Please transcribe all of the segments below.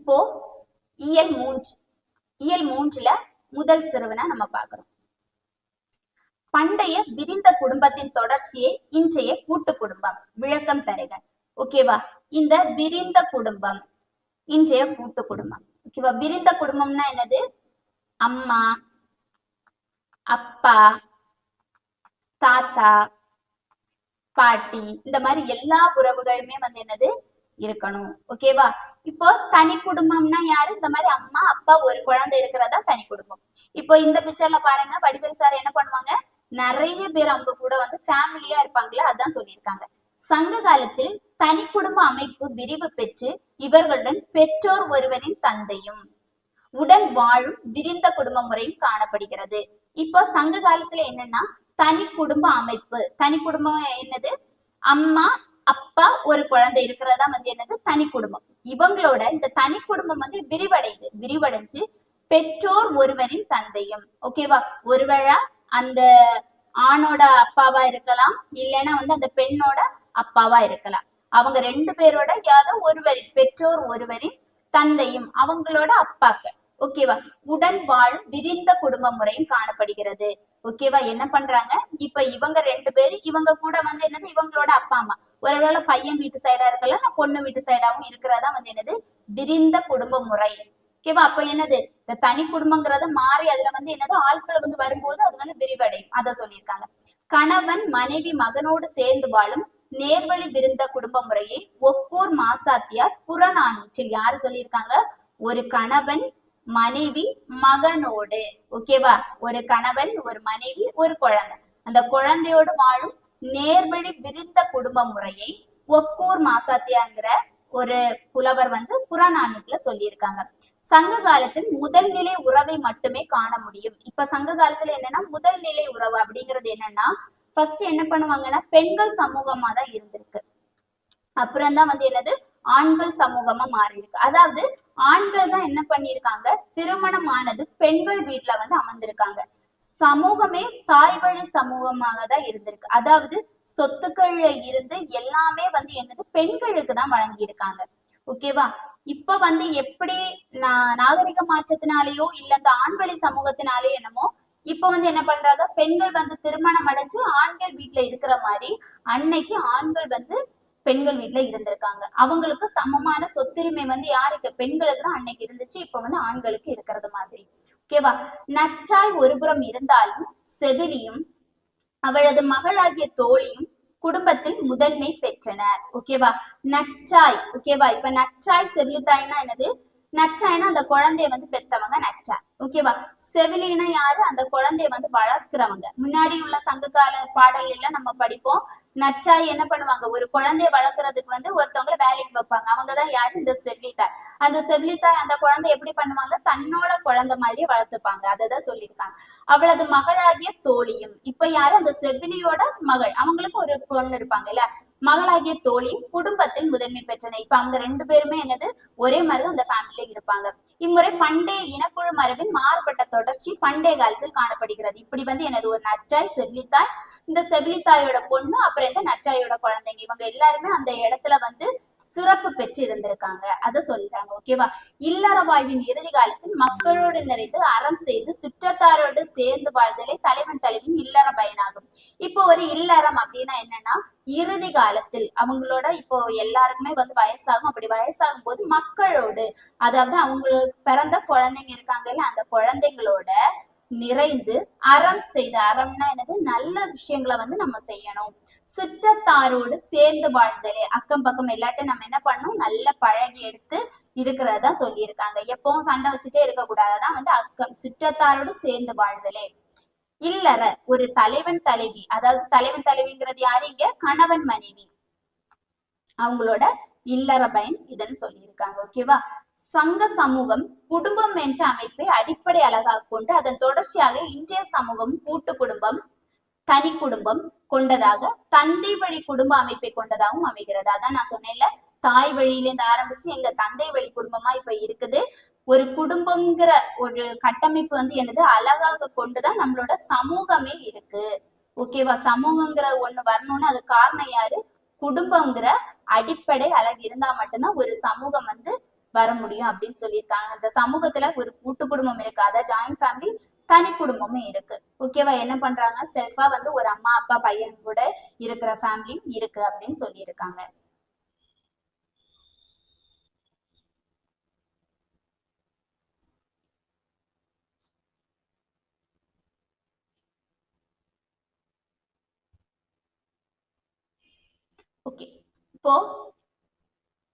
இப்போ இயல் மூன்று இயல் மூன்றுல முதல் சிறுவனை நம்ம பாக்குறோம் பண்டைய விரிந்த குடும்பத்தின் தொடர்ச்சியை இன்றைய கூட்டு குடும்பம் விளக்கம் தருக. ஓகேவா இந்த விரிந்த குடும்பம் இன்றைய கூட்டு குடும்பம். ஓகேவா விரிந்த குடும்பம்னா என்னது? அம்மா அப்பா தாத்தா பாட்டி இந்த மாதிரி எல்லா உறவுகளுமே வந்து என்னது? இருக்கணும். ஓகேவா இப்போ தனி குடும்பம்னா யாரு? இந்த மாதிரி அம்மா அப்பா ஒரு குழந்தை இருக்கிறதா தனி குடும்பம். இப்போ இந்த பிக்சர்ல பாருங்க வடிவேல் சார் என்ன பண்ணுவாங்க? நிறைய பேர் அவங்க கூட வந்து ஃபேமிலியா இருப்பாங்களே அதான் சொல்லியிருக்காங்க. சங்க காலத்தில் தனி குடும்ப அமைப்பு விரிவு பெற்று இவர்களுடன் பெற்றோர் ஒருவரின் தந்தையும் உடன் வாழும் விரிந்த குடும்ப முறையும் காணப்படுகிறது. இப்போ சங்க காலத்துல என்னன்னா தனி குடும்ப அமைப்பு. தனி குடும்பம் என்னது? அம்மா அப்பா ஒரு குழந்தை இருக்கிறதா வந்து என்னது? தனி குடும்பம். இவங்களோட இந்த தனி குடும்பம் வந்து விரிவடையுது. விரிவடைஞ்சு பெற்றோர் ஒருவரின் தந்தையும். ஓகேவா ஒருவேளை அந்த ஆணோட அப்பாவா இருக்கலாம் இல்லைன்னா வந்து அந்த பெண்ணோட அப்பாவா இருக்கலாம். அவங்க ரெண்டு பேரோட யாதோ ஒருவரின் பெற்றோர் ஒருவரின் தந்தையும் அவங்களோட அப்பாக்கள். ஓகேவா உடன் வாழும் விரிந்த குடும்ப முறையும் காணப்படுகிறது. ஓகேவா என்ன பண்றாங்க? இப்ப இவங்க ரெண்டு பேரு இவங்க கூட வந்து என்னது? இவங்களோட அப்பா அம்மா. ஒருவேளை பையன் வீட்டு சைடா இருக்கலாம் நான் பொண்ணு வீட்டு சைடாவும் இருக்கிறதா? வந்து என்னது? விரிந்த குடும்ப முறை. ஓகேவா அப்ப என்னது? இந்த தனி குடும்பங்கிறது மாறி அதுல வந்து என்னது? ஆட்கள் வந்து வரும்போது அது வந்து விரிவடையும். அத சொல்லியிருக்காங்க. கணவன் மனைவி மகனோடு சேர்ந்து வாழும் நேர்வழி விருந்த குடும்ப முறையை ஒக்கூர் மாசாத்தியார் புறநானூற்றில் யாரு சொல்லியிருக்காங்க? ஒரு கணவன் மனைவி மகனோடு. ஓகேவா ஒரு கணவன் ஒரு மனைவி ஒரு குழந்தை. அந்த குழந்தையோடு வாழும் நேர்வழி விரிந்த குடும்ப முறையை ஒக்கூர் மாசாத்தியாங்கிற ஒரு புலவர் வந்து புறநானூற்றுல சொல்லியிருக்காங்க. சங்க காலத்தில் முதல் நிலை உறவை மட்டுமே காண முடியும். இப்ப சங்க காலத்துல என்னன்னா முதல் நிலை உறவு அப்படிங்கிறது என்னன்னா ஃபர்ஸ்ட் என்ன பண்ணுவாங்கன்னா பெண்கள் சமூகமா தான் இருந்திருக்கு. அப்புறம் தான் வந்து என்னது? ஆண்கள் சமூகமா மாறி இருக்கு அதாவது ஆண்கள் தான் என்ன பண்ணிருக்காங்க திருமணமானது பெண்கள் வீட்டுல வந்து அமர்ந்திருக்காங்க. சமூகமே தாய் வழி சமூகமாக தான் இருந்திருக்கு. அதாவது சொத்துக்கள்ல இருந்து எல்லாமே வந்து என்னது? பெண்களுக்கு தான் வழங்கி இருக்காங்க ஓகேவா? இப்ப வந்து எப்படி நான் நாகரிக மாற்றத்தினாலேயோ இல்ல இந்த ஆண்வழி சமூகத்தினாலேயோ என்னமோ இப்ப வந்து என்ன பண்றாங்க? பெண்கள் வந்து திருமணம் அடைஞ்சு ஆண்கள் வீட்டுல இருக்கிற மாதிரி அன்னைக்கு ஆண்கள் வந்து பெண்கள் வீட்டுல இருந்திருக்காங்க. அவங்களுக்கு சமமான சொத்துரிமை வந்து யாருக்கு? பெண்களுக்கு தான் அன்னைக்கு இருந்துச்சு. இப்ப வந்து ஆண்களுக்கு இருக்கிறது மாதிரி. ஓகேவா நச்சாய் ஒருபுறம் இருந்தாலும் செவிலியும் அவளது மகளாகிய தோழியும் குடும்பத்தில் முதன்மை பெற்றனர். ஓகேவா நச்சாய். ஓகேவா இப்ப நச்சாய் செவிலித்தாய்னா என்னது? நற்றாய்னா அந்த குழந்தைய வந்து பெத்தவங்க நற்றாய் ஓகேவா செவிலினா யாரு? அந்த குழந்தைய வந்து வளர்க்கிறவங்க. முன்னாடி உள்ள சங்ககால பாடல் எல்லாம் நம்ம படிப்போம். நற்றாய் என்ன பண்ணுவாங்க? ஒரு குழந்தைய வளர்க்கறதுக்கு வந்து ஒருத்தவங்கள வேலைக்கு வைப்பாங்க. அவங்கதான் யாரு? இந்த செவிலித்தாய் அந்த செவிலித்தாய் அந்த குழந்தை எப்படி பண்ணுவாங்க? தன்னோட குழந்தை மாதிரி வளர்த்துப்பாங்க. அததான் சொல்லியிருக்காங்க. அவளது மகளாகிய தோழியும். இப்ப யாரு? அந்த செவிலியோட மகள். அவங்களுக்கு ஒரு பொண்ணு இருப்பாங்க இல்ல மகளாகிய தோழியும் குடும்பத்தில் முதன்மை பெற்றன இப்ப அவங்க ரெண்டு பேருமே என்னது? ஒரே மாதிரி அந்த ஃபேமிலியில இருப்பாங்க. இம்முறை பண்டைய இனக்குழு மரபின் மாறுபட்ட தொடர்ச்சி பண்டைய காலத்தில் காணப்படுகிறது. இப்படி வந்து எனது ஒரு நச்சாய் செவிலித்தாய். இந்த செவிலித்தாயோட பொண்ணு அப்புறம் இந்த நச்சாயோட குழந்தைங்க. இவங்க எல்லாருமே அந்த இடத்துல வந்து சிறப்பு பெற்று இருந்திருக்காங்க. அதை சொல்றாங்க ஓகேவா இல்லற வாழ்வின் இறுதி காலத்தில் மக்களோடு நிறைந்து அறம் செய்து சுற்றத்தாரோடு சேர்ந்து வாழ்தலே தலைவன் தலைவின் இல்லற பயனாகும். இப்போ ஒரு இல்லறம் அப்படின்னா என்னன்னா இறுதி காலத்தில். அவங்களோட இப்போ எல்லாருக்குமே வந்து வயசாகும். அப்படி வயசாகும் போது மக்களோடு அதாவது அவங்களுக்கு பிறந்த குழந்தைங்க இருக்காங்கல்ல அந்த குழந்தைங்களோட நிறைந்து அறம் செய்து அறம்னா என்னது? நல்ல விஷயங்களை வந்து நம்ம செய்யணும். சுற்றத்தாரோடு சேர்ந்து வாழ்தலே அக்கம் பக்கம் எல்லாட்டும் நம்ம என்ன பண்ணணும்? நல்ல பழகி எடுத்து இருக்கிறதா சொல்லியிருக்காங்க. எப்பவும் சண்டை வச்சுட்டே இருக்கக்கூடாது அதான் வந்து அக்கம் சுற்றத்தாரோடு சேர்ந்து வாழ்தலே. இல்லற ஒரு தலைவன் தலைவி. அதாவது தலைவன் தலைவிங்கிறது யாரு இங்க? கணவன் மனைவி. அவங்களோட இல்லற பயன் இதுன்னு சொல்லியிருக்காங்க ஓகேவா சங்க சமூகம் குடும்பம் என்ற அமைப்பை அடிப்படை அழகாக கொண்டு அதன் தொடர்ச்சியாக இன்றைய சமூகம் கூட்டு குடும்பம் தனி குடும்பம் கொண்டதாக தந்தை வழி குடும்ப அமைப்பை கொண்டதாகவும் அமைகிறது. அதான் நான் சொன்னேன்ல தாய் வழியிலேருந்து ஆரம்பிச்சு எங்க தந்தை வழி குடும்பமா இப்ப இருக்குது. ஒரு குடும்பம்ங்கிற ஒரு கட்டமைப்பு வந்து என்னது? அழகாக கொண்டுதான் நம்மளோட சமூகமே இருக்கு. ஓகேவா சமூகங்கிற ஒண்ணு வரணும்னு அது காரணம் யாரு? குடும்பங்கிற அடிப்படை அழகு இருந்தா மட்டும்தான் ஒரு சமூகம் வந்து வர முடியும் அப்படின்னு சொல்லியிருக்காங்க. இந்த சமூகத்துல ஒரு கூட்டு குடும்பம் இருக்கு. அதாவது ஜாயிண்ட் ஃபேமிலி தனி குடும்பமும் இருக்கு. ஓகேவா என்ன பண்றாங்க? செல்ஃபா வந்து ஒரு அம்மா அப்பா பையன் கூட இருக்கிற ஃபேமிலியும் இருக்கு அப்படின்னு சொல்லியிருக்காங்க. ஓகே இப்போ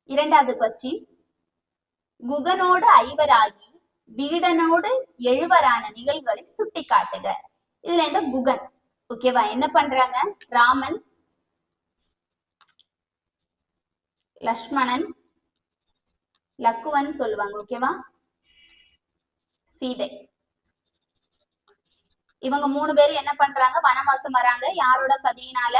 இரண்டாவது கொஸ்டின் குகனோடு ஐவராகி வீடனோடு எழுவரான நிகழ்வுகளை சுட்டி காட்டுக இதுல இந்த குகன். ஓகேவா என்ன பண்றாங்க? ராமன் லக்ஷ்மணன் லக்குவன் சொல்லுவாங்க. ஓகேவா சீதை. இவங்க மூணு பேரும் என்ன பண்றாங்க? வனவாசம் வராங்க. யாரோட சதியினால?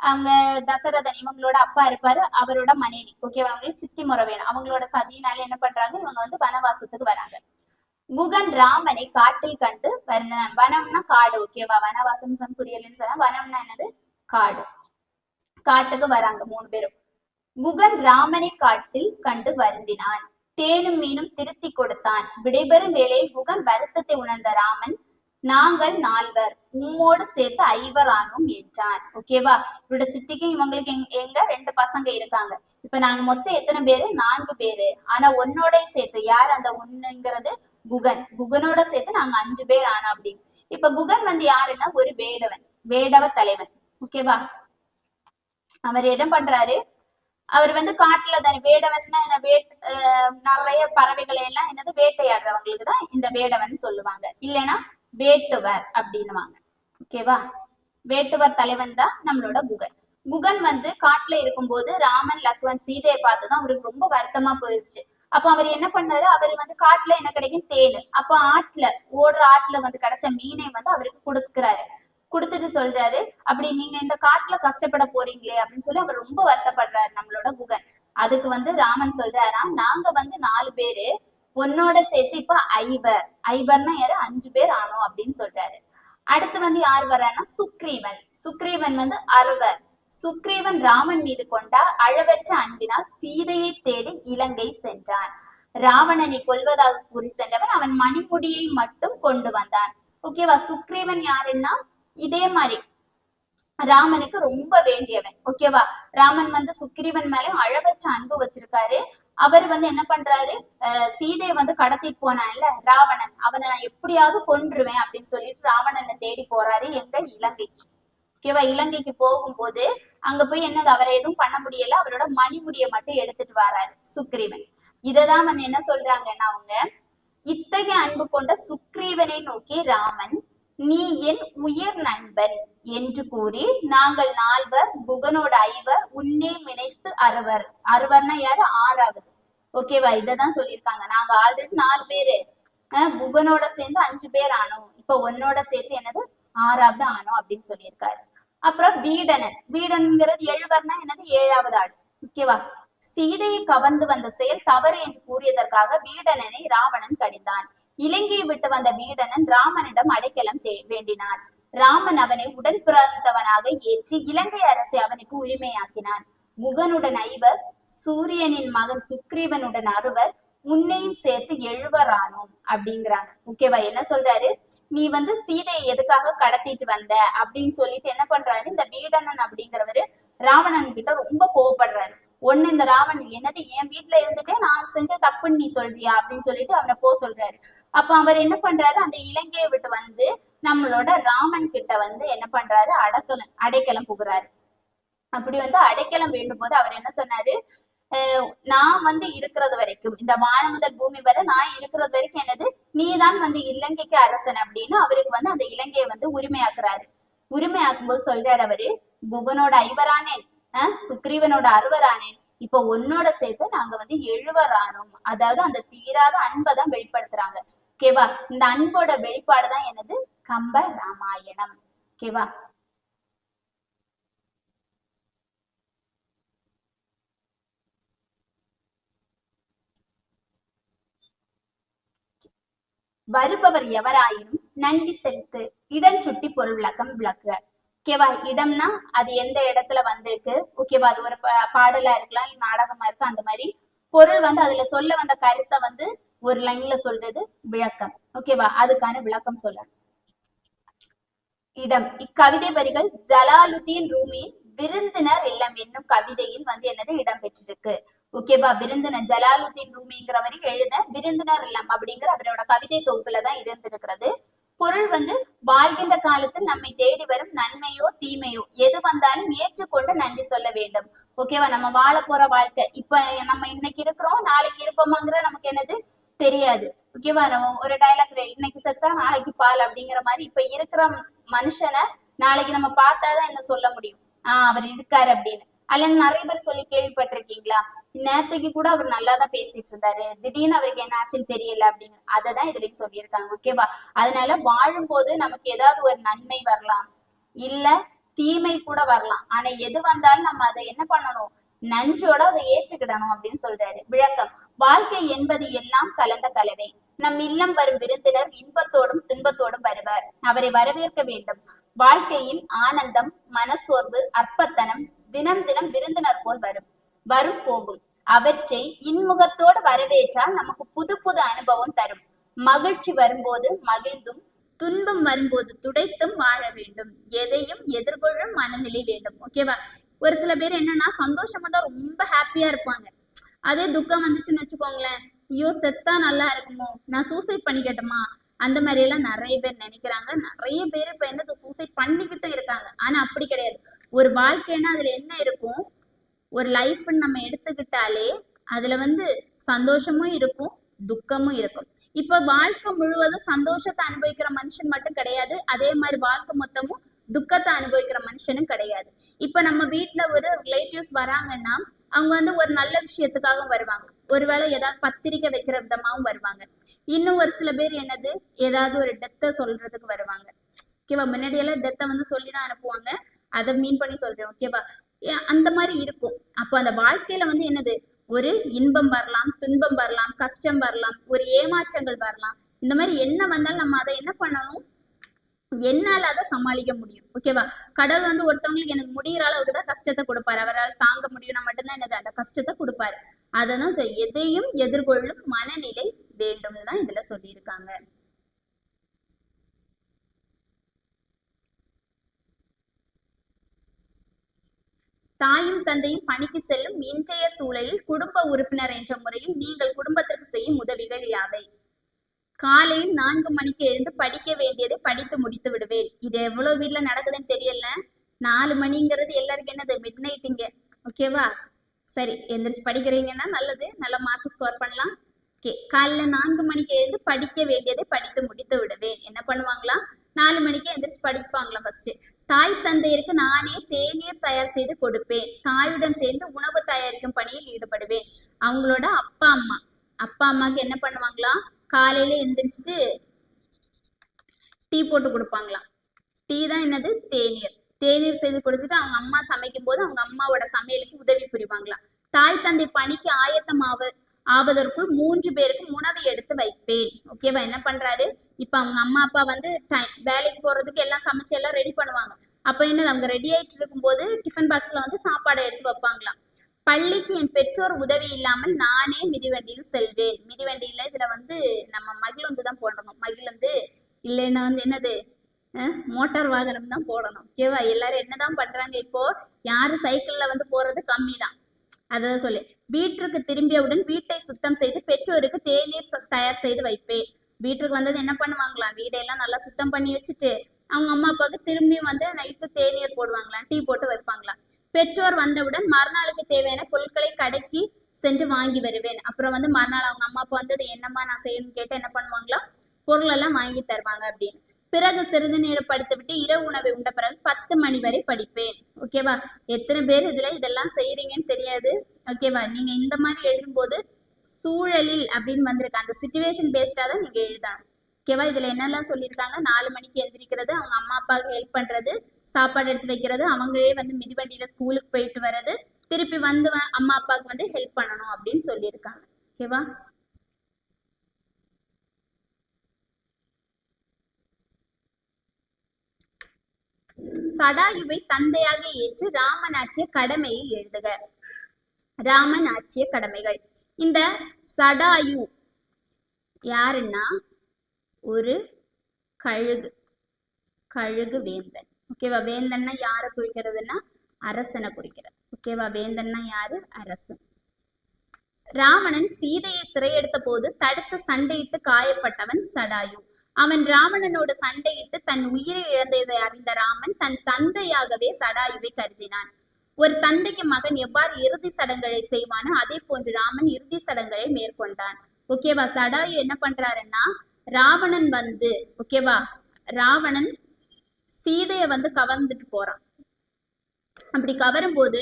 அவங்க தசரதன் இவங்களோட அப்பா இருப்பாரு அவரோட மனைவி. ஓகேவா அவங்களுக்கு சித்தி முறை வேணும் அவங்களோட சதியினால என்ன பண்றாங்க? இவங்க வந்து வனவாசத்துக்கு வராங்க. குகன் ராமனை காட்டில் கண்டு வருந்தனான். வனம்னா காடு ஓகேவா வனவாசம் சொன்ன புரியலன்னு சொன்னா வனம்னா என்னது? காடு. காட்டுக்கு வராங்க மூணு பேரும். குகன் ராமனை காட்டில் கண்டு வருந்தினான். தேனும் மீனும் திருத்தி கொடுத்தான். விடைபெறும் வேளையில் குகன் வருத்தத்தை உணர்ந்த ராமன் நாங்கள் நால்வர். உம்மோடு சேர்த்து ஐவர் ஆனோம் என்றான் ஓகேவா இவரோட சித்திக்கு இவங்களுக்கு எங்க- எங்க? ரெண்டு பசங்க இருக்காங்க. இப்ப நாங்க மொத்தம் எத்தனை பேரு? நான்கு பேரு. ஆனா உன்னோட சேர்த்து யார் அந்த ஒண்ணுங்கிறது குகன். குகனோட சேர்த்து நாங்க அஞ்சு பேர் ஆனோம் அப்படின்னு இப்ப குகன் வந்து யாருன்னா? ஒரு வேடவன். வேடவ தலைவன். ஓகேவா அவர் என்ன பண்றாரு? அவர் வந்து காட்டுல தானே. வேடவன்னா என்ன வேட் நிறைய பறவைகளை எல்லாம் என்னது? வேட்டையாடுறவங்களுக்கு தான் இந்த வேடவன் சொல்லுவாங்க. இல்லைன்னா வேட்டுவர் அப்படின்னுவாங்க. ஓகேவா வேட்டுவர் தலைவன் தான் நம்மளோட குகன். குகன் வந்து காட்டுல இருக்கும்போது ராமன் லக்வன் சீதையை பார்த்துதான் அவருக்கு ரொம்ப வருத்தமா போயிருச்சு. அப்ப அவர் என்ன பண்ணாரு? அவர் வந்து காட்டுல என்ன கிடைக்கும்? தேனு. அப்ப ஆட்டுல ஓடுற ஆட்டுல வந்து கிடைச்ச மீனை வந்து அவருக்கு கொடுக்குறாரு. கொடுத்துட்டு சொல்றாரு அப்படி நீங்க இந்த காட்டுல கஷ்டப்பட போறீங்களே அப்படின்னு சொல்லி அவர் ரொம்ப வருத்தப்படுறாரு நம்மளோட குகன். அதுக்கு வந்து ராமன் சொல்றாரா நாங்க வந்து நாலு பேரு உன்னோட சேர்த்து இப்ப ஐவர். ஐவர்னா யாரு? அஞ்சு பேர் ஆனோம் அப்படின்னு சொல்றாரு. அடுத்து வந்து யார் வரானா சுக்ரீவன். சுக்ரீவன் வந்து அறுவர். சுக்ரீவன் ராமன் மீது கொண்ட அளவற்ற அன்பினால் சீதையை தேடி இலங்கை சென்றான். ராவணனை கொல்வதாக கூறி சென்றவன் அவன் மணிமுடியை மட்டும் கொண்டு வந்தான். ஓகேவா சுக்ரீவன் யாருன்னா? இதே மாதிரி ராமனுக்கு ரொம்ப வேண்டியவன். ஓகேவா ராமன் வந்து சுக்ரீவன் மேல அளவற்ற அன்பு வச்சிருக்காரு. அவர் வந்து என்ன பண்றாரு? சீதையை வந்து கடத்திட்டு போனான்ல ராவணன். அவனை நான் எப்படியாவது கொன்றுவேன் அப்படின்னு சொல்லிட்டு ராவணனை தேடி போறாரு எங்க இலங்கைக்கு. ஓகேவா இலங்கைக்கு போகும்போது அங்க போய் என்னது? அவரை எதுவும் பண்ண முடியல. அவரோட மணிமுடியை மட்டும் எடுத்துட்டு வராரு சுக்ரீவன். இததான் வந்து என்ன சொல்றாங்கன்னா அவங்க இத்தகைய அன்பு கொண்ட சுக்ரீவனை நோக்கி ராமன் நீ என் உயிர் நண்பன் என்று கூறி நாங்கள் நால்வர் குகனோட ஐவர் உன்னே நினைத்து அறுவர். அறுவர்னா யாரு? ஆறாவது. ஓகேவா இததான் சொல்லியிருக்காங்க. நாங்க ஆல்ரெடி நாலு பேரு. குகனோட சேர்ந்து அஞ்சு பேர் ஆனோம். இப்ப உன்னோட சேர்த்து என்னது? ஆறாவது ஆனோம் அப்படின்னு சொல்லியிருக்காரு. அப்புறம் வீடனன். வீடன்ங்கிறது எழுவர்னா என்னது? ஏழாவது ஆள் ஓகேவா சீதையை கவர்ந்து வந்த செயல் தவறு என்று கூறியதற்காக வீடனனை ராவணன் கடிந்தான். இலங்கையை விட்டு வந்த வீடனன் ராமனிடம் அடைக்கலம் தே- வேண்டினான். ராமன் அவனை உடன் பிறந்தவனாக ஏற்றி இலங்கை அரசை அவனுக்கு உரிமையாக்கினான். முகனுடன் ஐவர் சூரியனின் மகன் சுக்ரீவனுடன் அறுவர் உன்னையும் சேர்த்து எழுவரானோம் அப்படிங்கிறாங்க. ஓகேவா? என்ன சொல்றாரு? நீ வந்து சீதையை எதுக்காக கடத்திட்டு வந்த? அப்படின்னு சொல்லிட்டு என்ன பண்றாரு? இந்த வீடனன் அப்படிங்கிறவரு ராவணன் கிட்ட ரொம்ப கோவப்படுறாரு. ஒண்ணு இந்த ராவன் என்னது என் வீட்டுல இருந்துட்டே நான் செஞ்ச தப்புன்னு நீ சொல்றியா? அப்படின்னு சொல்லிட்டு அவனை போ சொல்றாரு. அப்ப அவர் என்ன பண்றாரு அந்த இலங்கையை விட்டு வந்து நம்மளோட ராமன் கிட்ட வந்து என்ன பண்றாரு அடக்கலம் அடைக்கலம் புகுறாரு. அப்படி வந்து அடைக்கலம் வேண்டும் போது அவர் என்ன சொன்னாரு நான் வந்து இருக்கிறது வரைக்கும் இந்த வானம் முதல் பூமி வரை நான் இருக்கிறது வரைக்கும் என்னது நீதான் வந்து இலங்கைக்கு அரசன் அப்படின்னு அவருக்கு வந்து அந்த இலங்கையை வந்து உரிமையாக்குறாரு. உரிமையாக்கும் போது சொல்றாரு அவரு குகனோட ஐவரானேன் சுக்ரீவனோட அறுவரானேன் இப்போ உன்னோட சேர்த்து நாங்க வந்து எழுவரானோம் அதாவது அந்த தீராத அன்பை தான் வெளிப்படுத்துறாங்க. ஓகேவா இந்த அன்போட வெளிப்பாடு தான் என்னது? கம்ப ராமாயணம். ஓகேவா வருபவர் எவராயினும் நன்றி செலுத்து. இடன் சுட்டி பொருள் விளக்கம் விளக்குக. ஓகேவா? இடம்னா அது எந்த இடத்துல வந்திருக்கு? ஓகேவா? அது ஒரு பாடலா இருக்கலாம் இல்ல நாடகமா இருக்கு? அந்த மாதிரி பொருள் வந்து அதுல சொல்ல வந்த கருத்தை வந்து ஒரு லைன்ல சொல்றது விளக்கம். ஓகேவா? அதுக்கான விளக்கம் சொல்ல இடம். இக்கவிதை வரிகள் ஜலாலுதீன் ரூமியின் விருந்தினர் இல்லம் என்னும் கவிதையில் வந்து என்னது இடம் பெற்றிருக்கு. ஓகேவா? விருந்தினர் ஜலாலுதீன் ரூமிங்கிறவரை எழுத விருந்தினர் இல்லம் அப்படிங்கிற அவரோட கவிதை தொகுப்புல தான் இருந்திருக்கிறது. பொருள் வந்து வாழ்கின்ற காலத்தில் நம்மை தேடி வரும் நன்மையோ தீமையோ எது வந்தாலும் ஏற்றுக்கொண்டு நன்றி சொல்ல வேண்டும். ஓகேவா நம்ம வாழ போற வாழ்க்கை. இப்ப நம்ம இன்னைக்கு இருக்கிறோம் நாளைக்கு இருப்போமாங்கிற நமக்கு என்னது? தெரியாது. ஓகேவா நம்ம ஒரு டைலாக் இன்னைக்கு செத்தா நாளைக்கு பால் அப்படிங்கிற மாதிரி இப்ப இருக்கிற மனுஷனை நாளைக்கு நம்ம பார்த்தாதான் என்ன சொல்ல முடியும்? ஆஹ் அவர் இருக்காரு அப்படின்னு. அதுல நிறைய பேர் சொல்லி கேள்விப்பட்டிருக்கீங்களா? நேரத்துக்கு கூட அவர் நல்லா தான் பேசிட்டு இருந்தாரு திடீர்னு அவருக்கு என்ன ஆச்சுன்னு தெரியல அப்படிங்கிற அதை தான் இதுலயும் சொல்லியிருக்காங்க ஓகேவா அதனால வாழும்போது நமக்கு ஏதாவது ஒரு நன்மை வரலாம். இல்ல தீமை கூட வரலாம். ஆனா எது வந்தாலும் நம்ம அதை என்ன பண்ணணும்? நன்றோட அதை ஏற்றுக்கிடணும் அப்படின்னு சொல்றாரு. விளக்கம். வாழ்க்கை என்பது எல்லாம் கலந்த கலவை. நம் இல்லம் வரும் விருந்தினர் இன்பத்தோடும் துன்பத்தோடும் வருவார். அவரை வரவேற்க வேண்டும். வாழ்க்கையில் ஆனந்தம் மனசோர்வு அற்பத்தனம் தினம் தினம் விருந்தினர் போல் வரும். வரும் போகும். அவற்றை இன்முகத்தோடு வரவேற்றால் நமக்கு புது புது அனுபவம் தரும். மகிழ்ச்சி வரும்போது மகிழ்ந்தும் துன்பம் வரும்போது துடைத்தும் வாழ வேண்டும். எதையும் எதிர்கொள்ளும் மனநிலை வேண்டும். ஓகேவா ஒரு சில பேர் என்னன்னா சந்தோஷமா தான் ரொம்ப ஹாப்பியா இருப்பாங்க. அதே துக்கம் வந்துச்சுன்னு வச்சுக்கோங்களேன். ஐயோ செத்தா நல்லா இருக்குமோ? நான் சூசைட் பண்ணிக்கட்டுமா? அந்த மாதிரி எல்லாம் நிறைய பேர் நினைக்கிறாங்க. நிறைய பேர் இப்ப என்னது சூசைட் பண்ணிக்கிட்டு இருக்காங்க. ஆனா அப்படி கிடையாது. ஒரு வாழ்க்கைன்னா அதுல என்ன இருக்கும்? ஒரு லைஃப்னு நம்ம எடுத்துக்கிட்டாலே அதுல வந்து சந்தோஷமும் இருக்கும் துக்கமும் இருக்கும். இப்ப வாழ்க்கை முழுவதும் சந்தோஷத்தை அனுபவிக்கிற மனுஷன் மட்டும் கிடையாது. அதே மாதிரி வாழ்க்கை மொத்தமும் துக்கத்தை அனுபவிக்கிற மனுஷனும் கிடையாது. இப்ப நம்ம வீட்டுல ஒரு ரிலேட்டிவ்ஸ் வராங்கன்னா அவங்க வந்து ஒரு நல்ல விஷயத்துக்காக வருவாங்க. ஒருவேளை ஏதாவது பத்திரிக்கை வைக்கிற விதமாவும் வருவாங்க. இன்னும் ஒரு சில பேர் என்னது? ஏதாவது ஒரு டெத்தை சொல்றதுக்கு வருவாங்க. ஓகேவா முன்னாடி எல்லாம் டெத்தை வந்து சொல்லிதான் அனுப்புவாங்க. அதை மீன் பண்ணி சொல்றேன். ஓகேவா அந்த மாதிரி இருக்கும். அப்போ அந்த வாழ்க்கையில வந்து என்னது? ஒரு இன்பம் வரலாம் துன்பம் வரலாம் கஷ்டம் வரலாம் ஒரு ஏமாற்றங்கள் வரலாம். இந்த மாதிரி என்ன வந்தாலும் நம்ம அதை என்ன பண்ணணும்? என்னால அதை சமாளிக்க முடியும். ஓகேவா கடவுள் வந்து ஒருத்தவங்களுக்கு எனக்கு முடிகிற அளவுக்கு தான் கஷ்டத்தை கொடுப்பாரு. அவரால் தாங்க முடியும்னா மட்டும்தான் எனக்கு அந்த கஷ்டத்தை கொடுப்பாரு. அதை தான் எதையும் எதிர்கொள்ளும் மனநிலை வேண்டும் தான் இதுல சொல்லியிருக்காங்க. தாயும் தந்தையும் பணிக்கு செல்லும் இன்றைய சூழலில் குடும்ப உறுப்பினர் என்ற முறையில் நீங்கள் குடும்பத்திற்கு செய்யும் உதவிகள் யாவை? காலையில் நான்கு மணிக்கு எழுந்து படிக்க வேண்டியதை படித்து முடித்து விடுவேன். இது எவ்வளவு வீட்ல நடக்குதுன்னு தெரியல. நாலு மணிங்கிறது எல்லாருக்கும் என்னது? மிட் நைட்டுங்க ஓகேவா சரி எந்திரிச்சு படிக்கிறீங்கன்னா நல்லது. நல்ல மார்க் ஸ்கோர் பண்ணலாம். ஓகே காலைல நான்கு மணிக்கு எழுந்து படிக்க வேண்டியதை படித்து முடித்து விடுவேன். என்ன பண்ணுவாங்களா? நாலு மணிக்கு எந்திரிச்சு படிப்பாங்களா ஃபர்ஸ்ட் தாய் தந்தையருக்கு நானே தேநீர் தயார் செய்து கொடுப்பேன். தாயுடன் சேர்ந்து உணவு தயாரிக்கும் பணியில் ஈடுபடுவேன். அவங்களோட அப்பா அம்மா. அப்பா அம்மாக்கு என்ன பண்ணுவாங்களா? காலையில எந்திரிச்சிட்டு டீ போட்டு கொடுப்பாங்களாம். டீ தான் என்னது? தேநீர். தேநீர் செய்து குடிச்சிட்டு அவங்க அம்மா சமைக்கும் போது அவங்க அம்மாவோட சமையலுக்கு உதவி புரிவாங்களாம். தாய் தந்தை பணிக்கு ஆயத்தம் ஆவ ஆவதற்குள் மூன்று பேருக்கு உணவை எடுத்து வைப்பேன். ஓகேவா என்ன பண்றாரு? இப்ப அவங்க அம்மா அப்பா வந்து டைம் வேலைக்கு போறதுக்கு எல்லாம் சமைச்சு எல்லாம் ரெடி பண்ணுவாங்க. அப்ப என்ன அவங்க ரெடி ஆயிட்டு இருக்கும்போது டிஃபன் பாக்ஸ்ல வந்து சாப்பாடை எடுத்து வைப்பாங்களாம். பள்ளிக்கு என் பெற்றோர் உதவி இல்லாமல் நானே மிதிவண்டியில் செல்வேன். மிதிவண்டியில இதுல வந்து நம்ம மகிழ்ந்து தான் போடணும். மகிழுந்து இல்லைன்னா வந்து என்னது? மோட்டார் வாகனம் தான் போடணும். ஓகேவா? எல்லாரும் என்னதான் பண்றாங்க இப்போ? யாரு சைக்கிள்ல வந்து போறது கம்மி தான் அதான் சொல்லு. வீட்டிற்கு திரும்பியவுடன் வீட்டை சுத்தம் செய்து பெற்றோருக்கு தேநீர் தயார் செய்து வைப்பேன். வீட்டுக்கு வந்தது என்ன பண்ணுவாங்களாம்? வீடையெல்லாம் நல்லா சுத்தம் பண்ணி வச்சுட்டு அவங்க அம்மா அப்பாவுக்கு திரும்பி வந்து நைட்டு தேநீர் போடுவாங்களாம் டீ போட்டு வைப்பாங்களாம். பெற்றோர் வந்தவுடன் மறுநாளுக்கு தேவையான பொருட்களை கடைக்கு சென்று வாங்கி வருவேன். அப்புறம் வந்து மறுநாள் அவங்க அம்மா அப்பா வந்தது என்னம்மா நான் செய்யணும்னு கேட்டு என்ன பண்ணுவாங்களோ பொருள் எல்லாம் வாங்கி தருவாங்க அப்படின்னு. பிறகு சிறிது நேரம் படித்து விட்டு இரவு உணவை உண்ட பிறகு பத்து மணி வரை படிப்பேன். ஓகேவா எத்தனை பேர் இதுல இதெல்லாம் செய்யறீங்கன்னு தெரியாது. ஓகேவா நீங்க இந்த மாதிரி எழுதும்போது சூழலில் அப்படின்னு வந்திருக்கு. அந்த சுச்சுவேஷன் பேஸ்டா தான் நீங்க எழுதணும். ஓகேவா? இதுல என்னெல்லாம் சொல்லியிருக்காங்க? நாலு மணிக்கு எந்திரிக்கிறது அவங்க அம்மா அப்பாவுக்கு ஹெல்ப் பண்றது சாப்பாடு எடுத்து வைக்கிறது அவங்களே வந்து மிதிவண்டியில ஸ்கூலுக்கு போயிட்டு வர்றது திருப்பி வந்து அம்மா அப்பாவுக்கு வந்து ஹெல்ப் பண்ணணும் அப்படின்னு சொல்லியிருக்காங்க. ஓகேவா? சடாயுவை தந்தையாக ஏற்று ராமன் ஆற்றிய கடமையை எழுதுக. ராமன் ஆற்றிய கடமைகள். இந்த சடாயு யாருன்னா ஒரு கழுகு கழுகு வேந்தன். ஓகேவா வேந்தன்னா யாரை குறிக்கிறதுன்னா அரசனை குறிக்கிறது. ஓகேவா வேந்தன்னா யாரு? அரசன். ராவணன் சீதையை சிறையெடுத்த போது தடுத்து சண்டையிட்டு காயப்பட்டவன் சடாயு. அவன் ராவணனோட சண்டையிட்டு தன் உயிரை இழந்ததை அறிந்த ராமன் தன் தந்தையாகவே சடாயுவை கருதினான். ஒரு தந்தைக்கு மகன் எவ்வாறு இறுதி சடங்குகளை செய்வானோ அதே போன்று ராமன் இறுதி சடங்குகளை மேற்கொண்டான். ஓகேவா சடாயு என்ன பண்றாருன்னா ராவணன் வந்து ஓகேவா ராவணன் சீதைய வந்து கவர்ந்துட்டு போறான். அப்படி கவரும் போது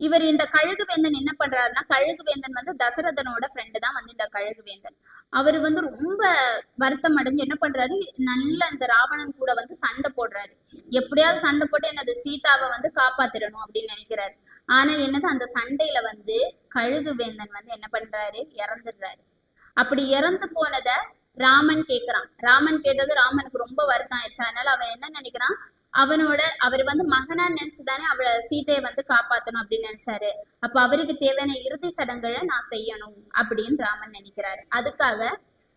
இவர் இந்த கழுகு வேந்தன் என்ன பண்றாருன்னா கழுகு வேந்தன் வந்து தசரதனோட ஃப்ரெண்டு தான் வந்து இந்த கழுகு வேந்தன் அவர் வந்து ரொம்ப வருத்தம் அடைஞ்சு என்ன பண்றாரு நல்ல இந்த ராவணன் கூட வந்து சண்டை போடுறாரு. எப்படியாவது சண்டை போட்டு என்னது சீதாவை வந்து காப்பாத்திடணும் அப்படின்னு நினைக்கிறாரு. ஆனா என்னது அந்த சண்டையில வந்து கழுகு வேந்தன் வந்து என்ன பண்றாரு இறந்துடுறாரு. அப்படி இறந்து போனத ராமன் கேக்குறான். ராமன் கேட்டது ராமனுக்கு ரொம்ப வருத்தம் ஆயிடுச்சு அதனால அவன் என்ன நினைக்கிறான்? அவனோட அவர் வந்து மகனா நினைச்சுதானே அவளை சீதையை வந்து காப்பாத்தணும் அப்படின்னு நினைச்சாரு. அப்ப அவருக்கு தேவையான இறுதி சடங்குகளை நான் செய்யணும் அப்படின்னு ராமன் நினைக்கிறாரு. அதுக்காக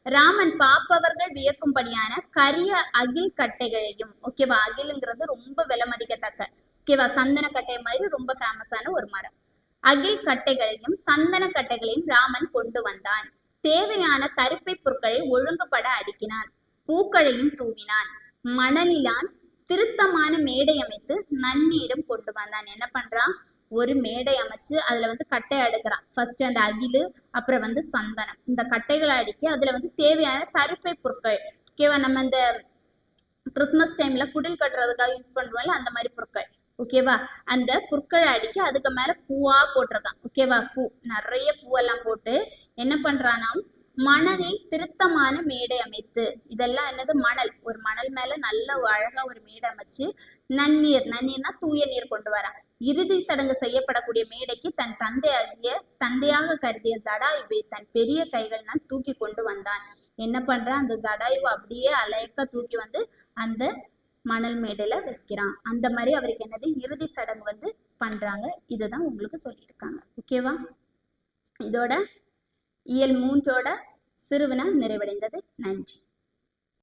ராமன் பார்ப்பவர்கள் வியக்கும்படியான கரிய அகில் கட்டைகளையும் ஓகேவா? அகிலுங்கிறது ரொம்ப விலை மதிக்கத்தக்க ஓகேவா? சந்தன கட்டை மாதிரி ரொம்ப ஃபேமஸான ஒரு மரம். அகில் கட்டைகளையும் சந்தன கட்டைகளையும் ராமன் கொண்டு வந்தான். தேவையான தருப்பை பொருட்களை ஒழுங்குபட அடுக்கினான். பூக்களையும் தூவினான். மணலிலான் திருத்தமான மேடை அமைத்து நன்னீரும் கொண்டு வந்தான். என்ன பண்றான்? ஒரு மேடை அமைச்சு அதுல வந்து கட்டை அடுக்கிறான். ஃபர்ஸ்ட் அந்த அகிலு அப்புறம் வந்து சந்தனம். இந்த கட்டைகளை அடுக்கி அதுல வந்து தேவையான தருப்பை பொருட்கள். ஓகேவா நம்ம இந்த கிறிஸ்மஸ் டைம்ல குடில் கட்டுறதுக்காக யூஸ் பண்றோம்ல அந்த மாதிரி பொருட்கள். ஓகேவா அந்த புற்களை அடிக்க அதுக்கு மேல பூவா போட்டிருக்கான் ஓகேவா பூ. நிறைய பூவெல்லாம் போட்டு என்ன பண்றான்னா மணலில் திருத்தமான மேடை அமைத்து இதெல்லாம் என்னது? மணல். ஒரு மணல் மேல நல்ல ஒரு அழகா ஒரு மேடை அமைச்சு நன்னீர் நன்னீர்னா தூய நீர் கொண்டு வரான் இறுதி சடங்கு செய்யப்படக்கூடிய மேடைக்கு தன் தந்தையாகிய தந்தையாக கருதிய ஜடாயுவை தன் பெரிய கைகள்னால் தூக்கி கொண்டு வந்தான். என்ன பண்றான் அந்த ஜடாயுவை அப்படியே அலையக்க தூக்கி வந்து அந்த மணல் மேடையில வைக்கிறான். அந்த மாதிரி அவருக்கு என்னது? இறுதி சடங்கு வந்து பண்றாங்க. இதுதான் உங்களுக்கு சொல்லியிருக்காங்க ஓகேவா இதோட இயல் மூன்றோட சிறுவினா நிறைவடைந்தது. நன்றி.